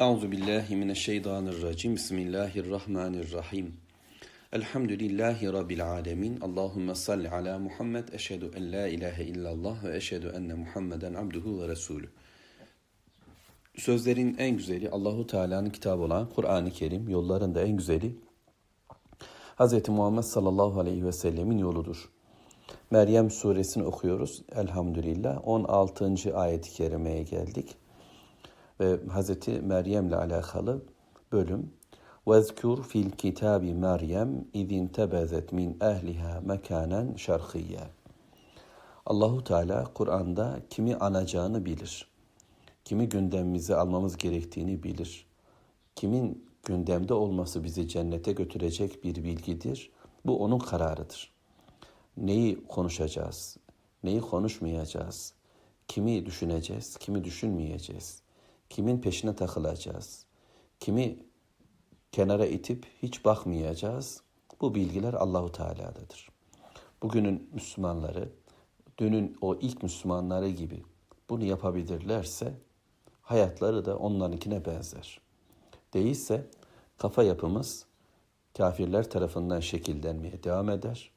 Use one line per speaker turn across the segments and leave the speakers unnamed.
Euzu billahi mineşşeytanirracim. Bismillahirrahmanirrahim. Elhamdülillahi rabbil alamin. Allahumme salli ala Muhammed. Eşhedü en la ilahe illallah ve eşhedü enne Muhammeden abduhu ve resulü. Sözlerin en güzeli Allahu Teala'nın kitabı olan Kur'an-ı Kerim, yolların da en güzeli Hz. Muhammed sallallahu aleyhi ve sellemin yoludur. Meryem suresini okuyoruz elhamdülillah. 16. ayet-i kerimeye geldik Ve Hz. Meryem'le alakalı bölüm. وَذْكُرْ fil kitabi Meryem اِذْ تَبَذَتْ min ehliha mekanen şarkiyye. Allahu Teala Kur'an'da kimi anacağını bilir. Kimi gündemimize almamız gerektiğini bilir. Kimin gündemde olması bizi cennete götürecek bir bilgidir. Bu onun kararıdır. Neyi konuşacağız? Neyi konuşmayacağız? Kimi düşüneceğiz? Kimi düşünmeyeceğiz? Kimin peşine takılacağız? Kimi kenara itip hiç bakmayacağız? Bu bilgiler Allahu Teala'dadır. Bugünün Müslümanları, dünün o ilk Müslümanları gibi bunu yapabilirlerse hayatları da onlarınkine benzer. Değilse kafa yapımız kafirler tarafından şekillenmeye devam eder.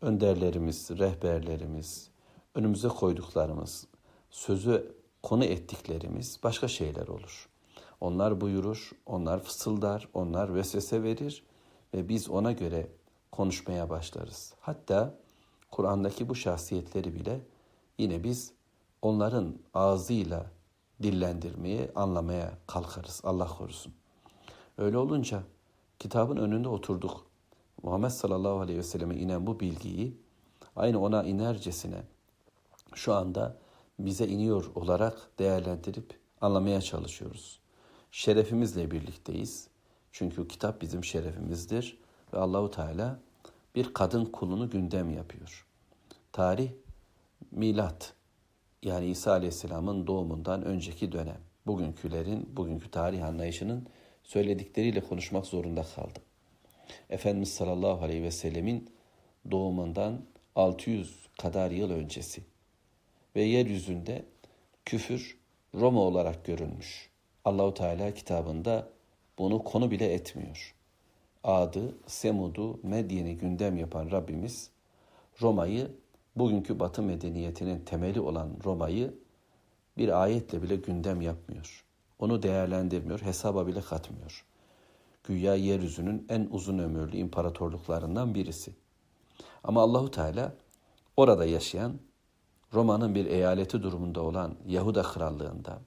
Önderlerimiz, rehberlerimiz, önümüze koyduklarımız, sözü konu ettiklerimiz başka şeyler olur. Onlar buyurur, onlar fısıldar, onlar vesvese verir ve biz ona göre konuşmaya başlarız. Hatta Kur'an'daki bu şahsiyetleri bile yine biz onların ağzıyla dillendirmeye, anlamaya kalkarız. Allah korusun. Öyle olunca kitabın önünde oturduk. Muhammed sallallahu aleyhi ve selleme inen bu bilgiyi aynı ona inercesine şu anda bize iniyor olarak değerlendirip anlamaya çalışıyoruz. Şerefimizle birlikteyiz. Çünkü kitap bizim şerefimizdir ve Allahu Teala bir kadın kulunu gündem yapıyor. Tarih milat yani İsa Aleyhisselam'ın doğumundan önceki dönem. Bugünkülerin, bugünkü tarih anlayışının söyledikleriyle konuşmak zorunda kaldım. Efendimiz sallallahu aleyhi ve sellemin doğumundan 600 kadar yıl öncesi ve yeryüzünde küfür Roma olarak görülmüş. Allahu Teala kitabında bunu konu bile etmiyor. Adı, Semud'u, Medyen'i gündem yapan Rabbimiz Roma'yı, bugünkü Batı medeniyetinin temeli olan Roma'yı bir ayetle bile gündem yapmıyor. Onu değerlendirmiyor, hesaba bile katmıyor. Güya yeryüzünün en uzun ömürlü imparatorluklarından birisi. Ama Allahu Teala orada yaşayan Roma'nın bir eyaleti durumunda olan Yahuda Krallığında,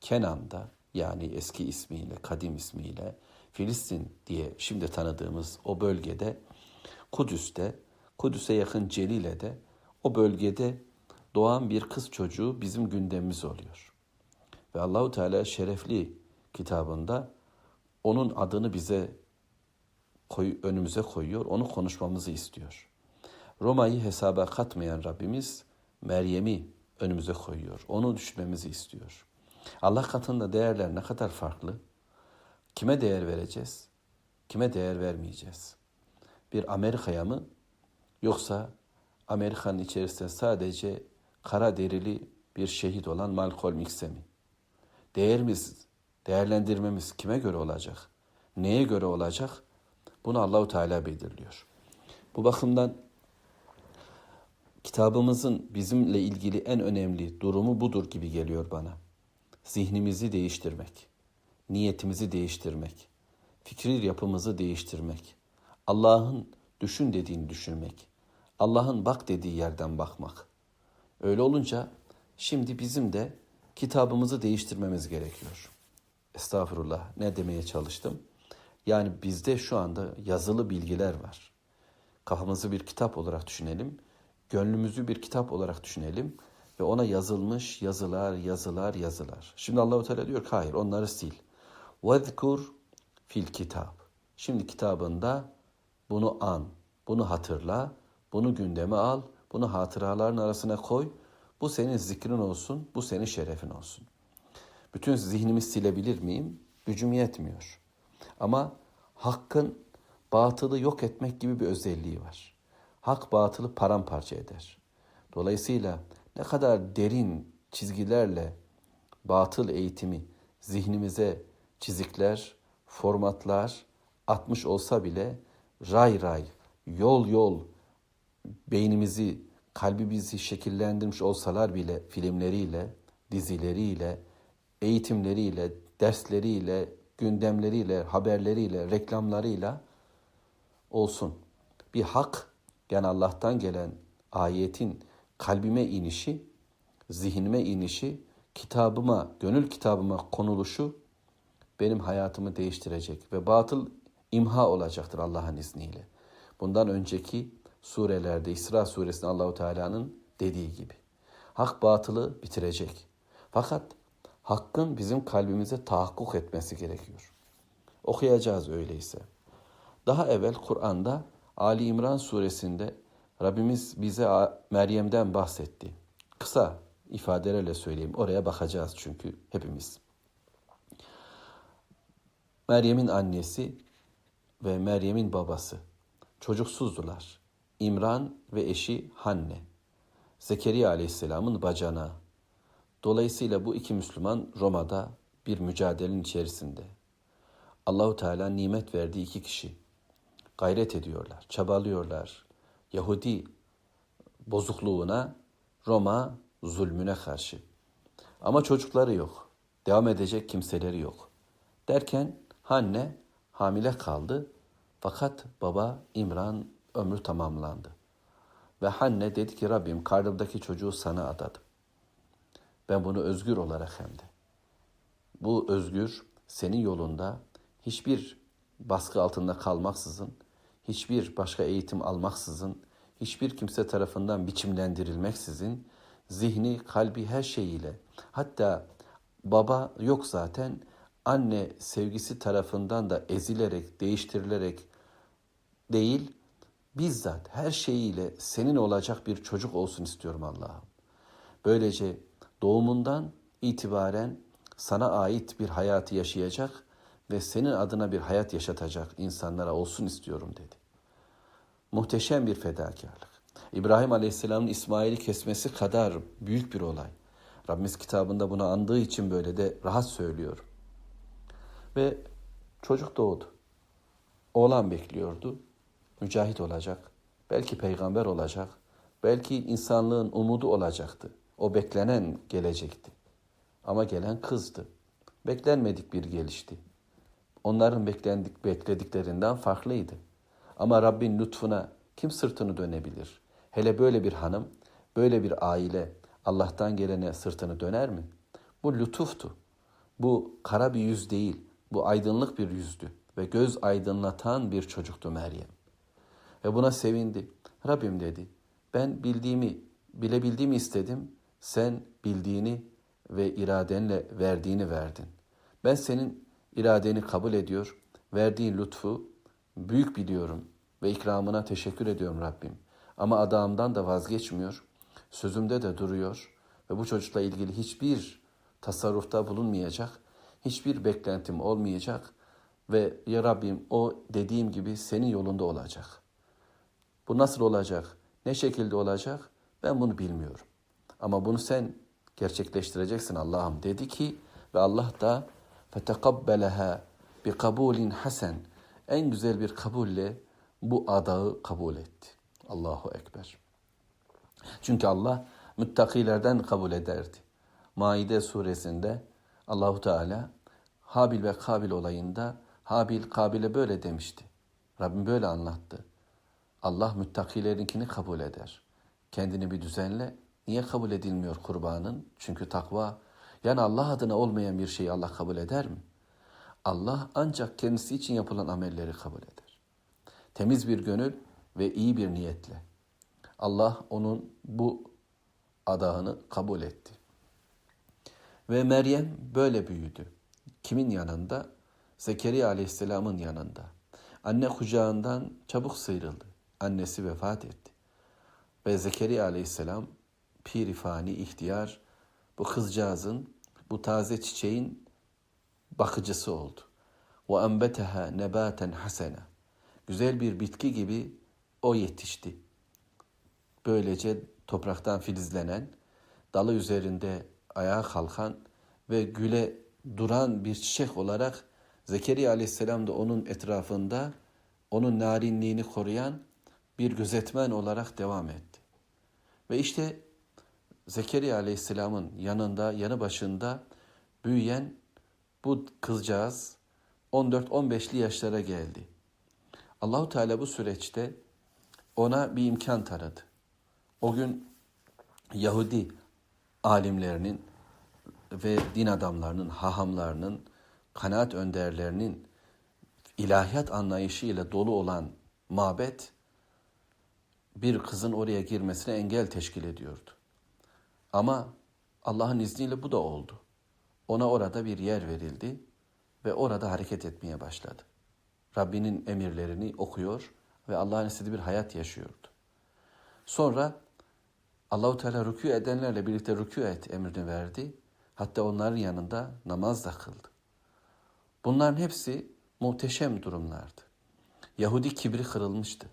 Kenan'da yani eski ismiyle, kadim ismiyle Filistin diye şimdi tanıdığımız o bölgede, Kudüs'te, Kudüs'e yakın Celile'de o bölgede doğan bir kız çocuğu bizim gündemimiz oluyor. Ve Allahu Teala şerefli kitabında onun adını bize koy, önümüze koyuyor, onu konuşmamızı istiyor. Roma'yı hesaba katmayan Rabbimiz Meryem'i önümüze koyuyor. Onu düşünmemizi istiyor. Allah katında değerler ne kadar farklı? Kime değer vereceğiz? Kime değer vermeyeceğiz? Bir Amerika'ya mı? Yoksa Amerika'nın içerisinde sadece kara derili bir şehit olan Malcolm X'e mi? Değerimiz, değerlendirmemiz kime göre olacak? Neye göre olacak? Bunu Allahu Teala belirliyor. Bu bakımdan kitabımızın bizimle ilgili en önemli durumu budur gibi geliyor bana. Zihnimizi değiştirmek, niyetimizi değiştirmek, fikri yapımızı değiştirmek, Allah'ın düşün dediğini düşünmek, Allah'ın bak dediği yerden bakmak. Öyle olunca şimdi bizim de kitabımızı değiştirmemiz gerekiyor. Estağfurullah ne demeye çalıştım? Yani bizde şu anda yazılı bilgiler var. Kafamızı bir kitap olarak düşünelim gönlümüzü bir kitap olarak düşünelim ve ona yazılmış yazılar, yazılar, yazılar. Şimdi Allahu Teala diyor ki hayır onları sil. Vezkur fil kitap. Şimdi kitabında bunu an, bunu hatırla, bunu gündeme al, bunu hatıraların arasına koy. Bu senin zikrin olsun, bu senin şerefin olsun. Bütün zihnimi silebilir miyim? Gücüm yetmiyor. Ama hakkın batılı yok etmek gibi bir özelliği var hak batılı paramparça eder. Dolayısıyla ne kadar derin çizgilerle batıl eğitimi zihnimize çizikler, formatlar atmış olsa bile ray ray, yol yol beynimizi, kalbimizi şekillendirmiş olsalar bile filmleriyle, dizileriyle, eğitimleriyle, dersleriyle, gündemleriyle, haberleriyle, reklamlarıyla olsun. Bir hak yani Allah'tan gelen ayetin kalbime inişi, zihnime inişi, kitabıma, gönül kitabıma konuluşu benim hayatımı değiştirecek ve batıl imha olacaktır Allah'ın izniyle. Bundan önceki surelerde İsra suresinde Allahu Teala'nın dediği gibi. Hak batılı bitirecek. Fakat hakkın bizim kalbimize tahakkuk etmesi gerekiyor. Okuyacağız öyleyse. Daha evvel Kur'an'da Ali İmran suresinde Rabbimiz bize Meryem'den bahsetti. Kısa ifadelerle söyleyeyim. Oraya bakacağız çünkü hepimiz. Meryem'in annesi ve Meryem'in babası çocuksuzdular. İmran ve eşi Hanne. Zekeriya Aleyhisselam'ın bacana. Dolayısıyla bu iki Müslüman Roma'da bir mücadelenin içerisinde. Allahu Teala nimet verdiği iki kişi gayret ediyorlar, çabalıyorlar. Yahudi bozukluğuna, Roma zulmüne karşı. Ama çocukları yok. Devam edecek kimseleri yok. Derken Hanne hamile kaldı. Fakat baba İmran ömrü tamamlandı. Ve Hanne dedi ki Rabbim karnımdaki çocuğu sana adadım. Ben bunu özgür olarak hem de. Bu özgür senin yolunda hiçbir baskı altında kalmaksızın, hiçbir başka eğitim almaksızın, hiçbir kimse tarafından biçimlendirilmeksizin, zihni, kalbi her şeyiyle, hatta baba yok zaten, anne sevgisi tarafından da ezilerek, değiştirilerek değil, bizzat her şeyiyle senin olacak bir çocuk olsun istiyorum Allah'ım. Böylece doğumundan itibaren sana ait bir hayatı yaşayacak ve senin adına bir hayat yaşatacak insanlara olsun istiyorum dedi. Muhteşem bir fedakarlık. İbrahim Aleyhisselam'ın İsmail'i kesmesi kadar büyük bir olay. Rabbimiz kitabında bunu andığı için böyle de rahat söylüyor. Ve çocuk doğdu. Oğlan bekliyordu. Mücahit olacak. Belki peygamber olacak. Belki insanlığın umudu olacaktı. O beklenen gelecekti. Ama gelen kızdı. Beklenmedik bir gelişti. Onların beklendik, beklediklerinden farklıydı. Ama Rabbin lütfuna kim sırtını dönebilir? Hele böyle bir hanım, böyle bir aile Allah'tan gelene sırtını döner mi? Bu lütuftu. Bu kara bir yüz değil, bu aydınlık bir yüzdü ve göz aydınlatan bir çocuktu Meryem. Ve buna sevindi. Rabbim dedi, ben bildiğimi, bilebildiğimi istedim, sen bildiğini ve iradenle verdiğini verdin. Ben senin iradeni kabul ediyor, verdiğin lütfu büyük biliyorum ve ikramına teşekkür ediyorum Rabbim. Ama adamdan da vazgeçmiyor, sözümde de duruyor ve bu çocukla ilgili hiçbir tasarrufta bulunmayacak, hiçbir beklentim olmayacak ve ya Rabbim o dediğim gibi senin yolunda olacak. Bu nasıl olacak, ne şekilde olacak ben bunu bilmiyorum. Ama bunu sen gerçekleştireceksin Allah'ım dedi ki ve Allah da فَتَقَبَّلَهَا بِقَبُولٍ hasen en güzel bir kabulle bu adağı kabul etti. Allahu Ekber. Çünkü Allah müttakilerden kabul ederdi. Maide suresinde Allahu Teala Habil ve Kabil olayında Habil Kabil'e böyle demişti. Rabbim böyle anlattı. Allah müttakilerinkini kabul eder. Kendini bir düzenle. Niye kabul edilmiyor kurbanın? Çünkü takva. yani Allah adına olmayan bir şeyi Allah kabul eder mi? Allah ancak kendisi için yapılan amelleri kabul eder. Temiz bir gönül ve iyi bir niyetle. Allah onun bu adağını kabul etti. Ve Meryem böyle büyüdü. Kimin yanında? Zekeriya aleyhisselamın yanında. Anne kucağından çabuk sıyrıldı. Annesi vefat etti. Ve Zekeriya aleyhisselam pirifani ihtiyar bu kızcağızın, bu taze çiçeğin bakıcısı oldu. Ve enbeteha nebaten hasena. Güzel bir bitki gibi o yetişti. Böylece topraktan filizlenen, dalı üzerinde ayağa kalkan ve güle duran bir çiçek olarak Zekeriya aleyhisselam da onun etrafında onun narinliğini koruyan bir gözetmen olarak devam etti. Ve işte Zekeriya aleyhisselamın yanında, yanı başında büyüyen bu kızcağız 14-15'li yaşlara geldi. Allahu Teala bu süreçte ona bir imkan tanıdı. O gün Yahudi alimlerinin ve din adamlarının, hahamlarının, kanaat önderlerinin ilahiyat anlayışıyla dolu olan mabet bir kızın oraya girmesine engel teşkil ediyordu. Ama Allah'ın izniyle bu da oldu. Ona orada bir yer verildi ve orada hareket etmeye başladı. Rabbinin emirlerini okuyor ve Allah'ın istediği bir hayat yaşıyordu. Sonra Allahu Teala rükû edenlerle birlikte rükû et emrini verdi. Hatta onların yanında namaz da kıldı. Bunların hepsi muhteşem durumlardı. Yahudi kibri kırılmıştı.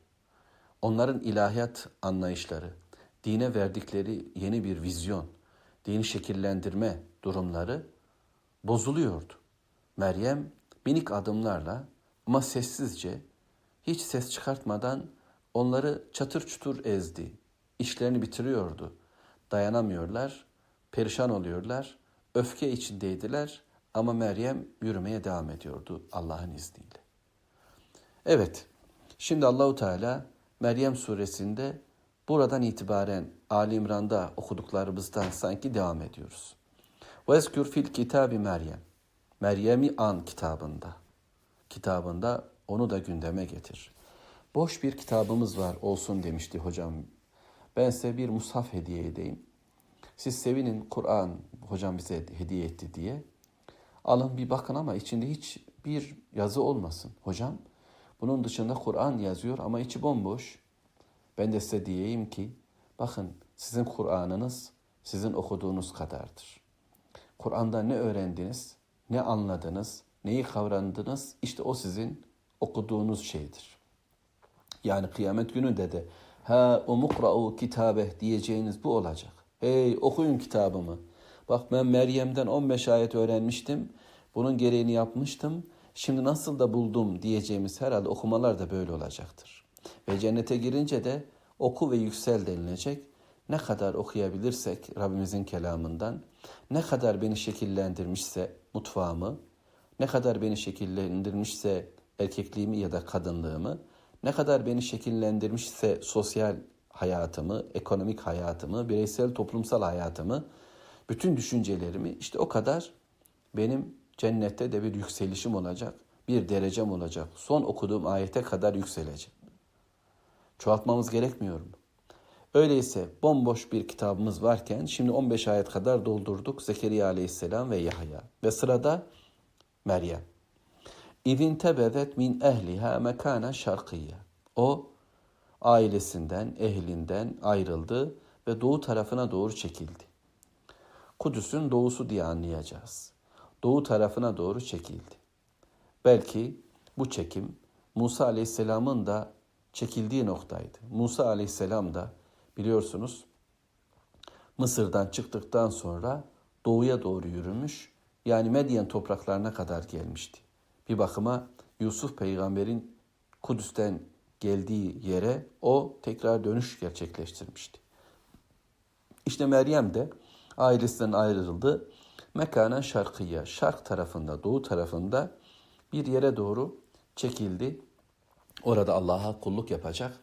Onların ilahiyat anlayışları, dine verdikleri yeni bir vizyon, dini şekillendirme durumları bozuluyordu. Meryem minik adımlarla ama sessizce, hiç ses çıkartmadan onları çatır çutur ezdi. İşlerini bitiriyordu. Dayanamıyorlar, perişan oluyorlar, öfke içindeydiler ama Meryem yürümeye devam ediyordu Allah'ın izniyle. Evet, şimdi Allahu Teala Meryem suresinde buradan itibaren Ali İmran'da okuduklarımızdan sanki devam ediyoruz. Vezkür fil kitabi Meryem. Meryem'i an kitabında. Kitabında onu da gündeme getir. Boş bir kitabımız var olsun demişti hocam. Ben size bir mushaf hediye edeyim. Siz sevinin Kur'an hocam bize hediye etti diye. Alın bir bakın ama içinde hiç bir yazı olmasın. Hocam bunun dışında Kur'an yazıyor ama içi bomboş. Ben de size diyeyim ki bakın sizin Kur'an'ınız sizin okuduğunuz kadardır. Kur'an'da ne öğrendiniz, ne anladınız, neyi kavrandınız işte o sizin okuduğunuz şeydir. Yani kıyamet gününde de ha umukra'u kitabe diyeceğiniz bu olacak. Hey okuyun kitabımı. Bak ben Meryem'den 15 ayet öğrenmiştim. Bunun gereğini yapmıştım. Şimdi nasıl da buldum diyeceğimiz herhalde okumalar da böyle olacaktır. Ve cennete girince de oku ve yüksel denilecek. Ne kadar okuyabilirsek Rabbimizin kelamından, ne kadar beni şekillendirmişse mutfağımı, ne kadar beni şekillendirmişse erkekliğimi ya da kadınlığımı, ne kadar beni şekillendirmişse sosyal hayatımı, ekonomik hayatımı, bireysel toplumsal hayatımı, bütün düşüncelerimi işte o kadar benim cennette de bir yükselişim olacak, bir derecem olacak. Son okuduğum ayete kadar yükseleceğim. Çoğaltmamız gerekmiyor mu? Öyleyse bomboş bir kitabımız varken şimdi 15 ayet kadar doldurduk Zekeriya aleyhisselam ve Yahya. Ve sırada Meryem. İzin tebedet min ehliha mekana şarkıya. O ailesinden, ehlinden ayrıldı ve doğu tarafına doğru çekildi. Kudüs'ün doğusu diye anlayacağız. Doğu tarafına doğru çekildi. Belki bu çekim Musa Aleyhisselam'ın da çekildiği noktaydı. Musa Aleyhisselam da biliyorsunuz Mısır'dan çıktıktan sonra doğuya doğru yürümüş. Yani Medyen topraklarına kadar gelmişti. Bir bakıma Yusuf peygamberin Kudüs'ten geldiği yere o tekrar dönüş gerçekleştirmişti. İşte Meryem de ailesinden ayrıldı. Mekana şarkıya, şark tarafında, doğu tarafında bir yere doğru çekildi. Orada Allah'a kulluk yapacak,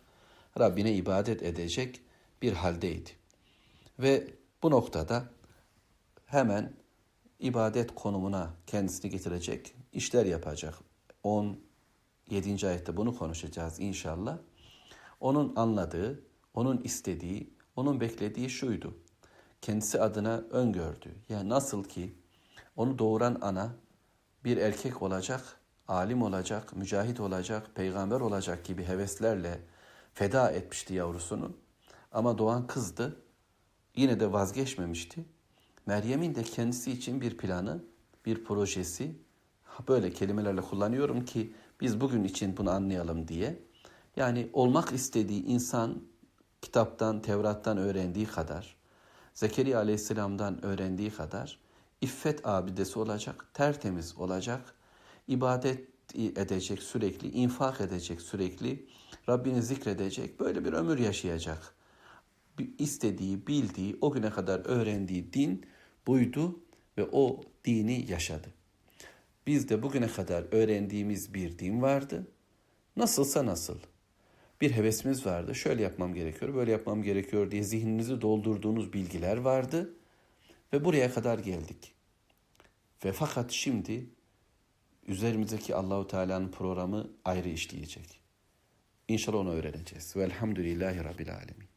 Rabbine ibadet edecek bir haldeydi. Ve bu noktada hemen ibadet konumuna kendisini getirecek işler yapacak. 10 7. ayette bunu konuşacağız inşallah. Onun anladığı, onun istediği, onun beklediği şuydu. Kendisi adına öngördü. Yani nasıl ki onu doğuran ana bir erkek olacak, alim olacak, mücahit olacak, peygamber olacak gibi heveslerle feda etmişti yavrusunu. Ama doğan kızdı. Yine de vazgeçmemişti. Meryem'in de kendisi için bir planı, bir projesi, böyle kelimelerle kullanıyorum ki biz bugün için bunu anlayalım diye. Yani olmak istediği insan kitaptan, Tevrat'tan öğrendiği kadar, Zekeriya Aleyhisselam'dan öğrendiği kadar iffet abidesi olacak, tertemiz olacak, ibadet edecek sürekli, infak edecek sürekli, Rabbini zikredecek, böyle bir ömür yaşayacak. İstediği, bildiği, o güne kadar öğrendiği din buydu ve o dini yaşadı. Biz de bugüne kadar öğrendiğimiz bir din vardı. Nasılsa nasıl. Bir hevesimiz vardı. Şöyle yapmam gerekiyor, böyle yapmam gerekiyor diye zihninizi doldurduğunuz bilgiler vardı. Ve buraya kadar geldik. Ve fakat şimdi üzerimizdeki Allahu Teala'nın programı ayrı işleyecek. İnşallah onu öğreneceğiz. Velhamdülillahi Rabbil Alemin.